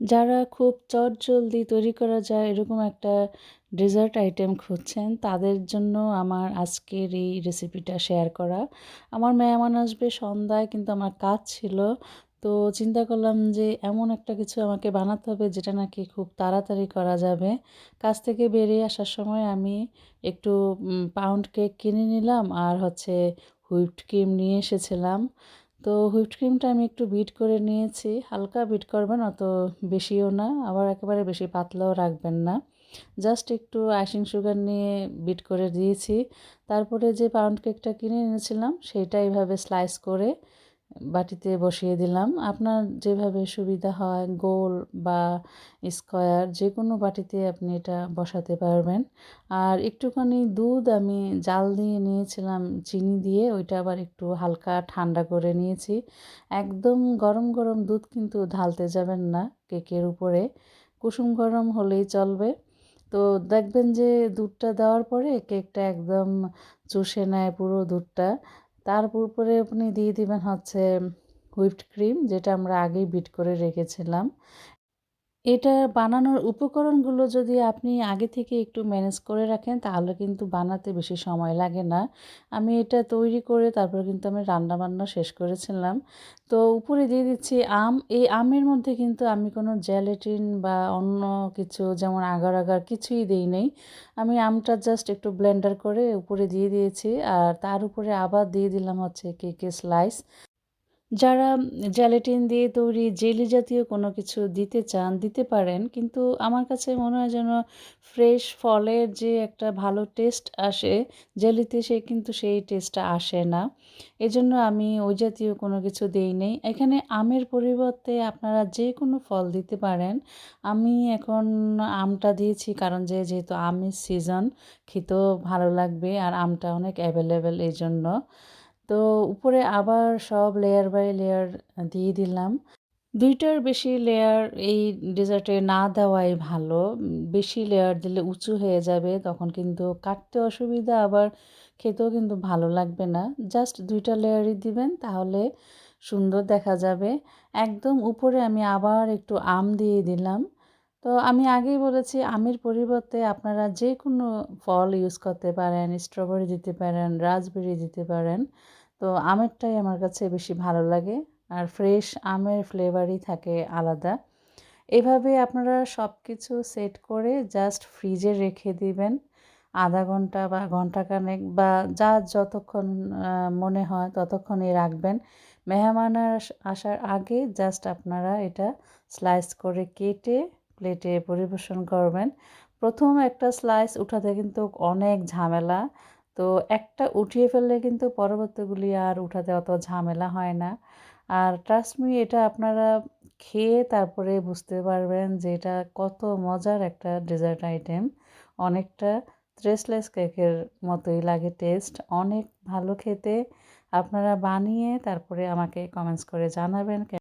যারা খুব চটজলদি তৈরি করা যায় এরকম একটা ডেজার্ট আইটেম খুঁজছেন, তাদের জন্য আমার আজকের এই রেসিপিটা শেয়ার করা। আমার মেহমান আসবে সন্ধ্যায়, কিন্তু আমার কাজ ছিল। তো চিন্তা করলাম যে এমন একটা কিছু আমাকে বানাতে হবে যেটা নাকি খুব তাড়াতাড়ি করা যাবে। কাজ থেকে বেরিয়ে আসার সময় আমি একটু পাউন্ড কেক কিনে নিলাম আর হচ্ছে হুইপড ক্রিম নিয়ে এসেছিলাম। তো হুইপড ক্রিমটা আমি একটু বিট করে নিয়েছি। হালকা বিট করবেন, অত বেশিও না, আবার একেবারে বেশি পাতলাও রাখবেন না। জাস্ট একটু আইসিং সুগার নিয়ে বিট করে দিয়েছি। তারপরে যে পাউন্ড কেকটা কিনে এনেছিলাম, সেটা এইভাবে স্লাইস করে বাটিতে বসিয়ে দিলাম। আপনার যেভাবে সুবিধা হয়, গোল বা স্কোয়ার যে কোনো বাটিতে আপনি এটা বসাতে পারবেন। আর একটুখানি দুধ আমি জাল দিয়ে নিয়েছিলাম চিনি দিয়ে, ওইটা আবার একটু হালকা ঠান্ডা করে নিয়েছি। একদম গরম গরম দুধ কিন্তু ঢালতে যাবেন না কেকের উপরে। কুসুম গরম হলেই চলবে। তো দেখবেন যে দুধটা দেওয়ার পরে কেকটা একদম চুষে নেয় পুরো দুধটা। তার উপরে আপনি দিয়ে দিবেন হচ্ছে হুইপড ক্রিম যেটা আমরা আগেই বিট করে রেখেছিলাম। এটা বানানোর উপকরণগুলো যদি আপনি আগে থেকে একটু ম্যানেজ করে রাখেন, তাহলে কিন্তু বানাতে বেশি সময় লাগে না। আমি এটা তৈরি করে তারপর কিন্তু আমি রান্না বান্না শেষ করেছিলাম। তো উপরে দিয়ে দিচ্ছি আম। এই আমের মধ্যে কিন্তু আমি কোনো জ্যালেটিন বা অন্য কিছু, যেমন আগার আগার কিছুই দিই নেই। আমি আমটা জাস্ট একটু ব্লেন্ডার করে উপরে দিয়ে দিয়েছি। আর তার উপরে আবার দিয়ে দিলাম হচ্ছে কেকের স্লাইস যারা জ্যালেটিন দিয়ে তৈরি জেলি জাতীয় কোনো কিছু দিতে চান, দিতে পারেন, কিন্তু আমার কাছে মনে হয় যেন ফ্রেশ ফলের যে একটা ভালো টেস্ট আসে জেলিতে সে কিন্তু সেই টেস্টটা আসে না। এজন্য আমি ওই জাতীয় কোনো কিছু দেই নেই। এখানে আমের পরিবর্তে আপনারা যে কোনো ফল দিতে পারেন। আমি এখন আমটা দিয়েছি কারণ যে যেহেতু আমের সিজন খেতেও ভালো লাগবে আর আমটা অনেক অ্যাভেলেবেল এই জন্য তো উপরে আবার সব লেয়ার বাই লেয়ার দিয়ে দিলাম। দুইটার বেশি লেয়ার এই ডেজার্টে না দেওয়াই ভালো। বেশি লেয়ার দিলে উঁচু হয়ে যাবে, তখন কিন্তু কাটতে অসুবিধা, আবার খেতেও কিন্তু ভালো লাগবে না। জাস্ট দুইটা লেয়ারই দিবেন, তাহলে সুন্দর দেখা যাবে। একদম উপরে আমি আবার একটু আম দিয়ে দিলাম। তো আমি আগেই বলেছি, আমের পরিবর্তে আপনারা যে কোনো ফল ইউজ করতে পারেন স্ট্রবেরি দিতে পারেন রাসবেরি দিতে পারেন। তো আমেরটাই আমার কাছে বেশি ভালো লাগে আর ফ্রেশ আমের ফ্লেভারই থাকে আলাদা। এভাবে আপনারা সব কিছু সেট করে জাস্ট ফ্রিজে রেখে দিবেন। আধা ঘণ্টা বা ঘন্টাখানেক বা যা যতক্ষণ মনে হয় ততক্ষণই রাখবেন। মেহমান আসার আগে জাস্ট আপনারা এটা স্লাইস করে কেটে প্লেটে পরিবেশন করবেন। প্রথম একটা স্লাইস উঠাতে কিন্তু অনেক ঝামেলা। তো একটা উঠিয়ে ফেললে কিন্তু পরবর্তীগুলি আর উঠাতে অত ঝামেলা হয় না। আর ট্রাস্টমি এটা আপনারা খেয়ে তারপরে বুঝতে পারবেন যে এটা কত মজার একটা ডেজার্ট আইটেম অনেকটা স্ট্রেসলেস কেকের মতোই লাগে টেস্ট অনেক ভালো খেতে। আপনারা বানিয়ে তারপরে আমাকে কমেন্টস করে জানাবেন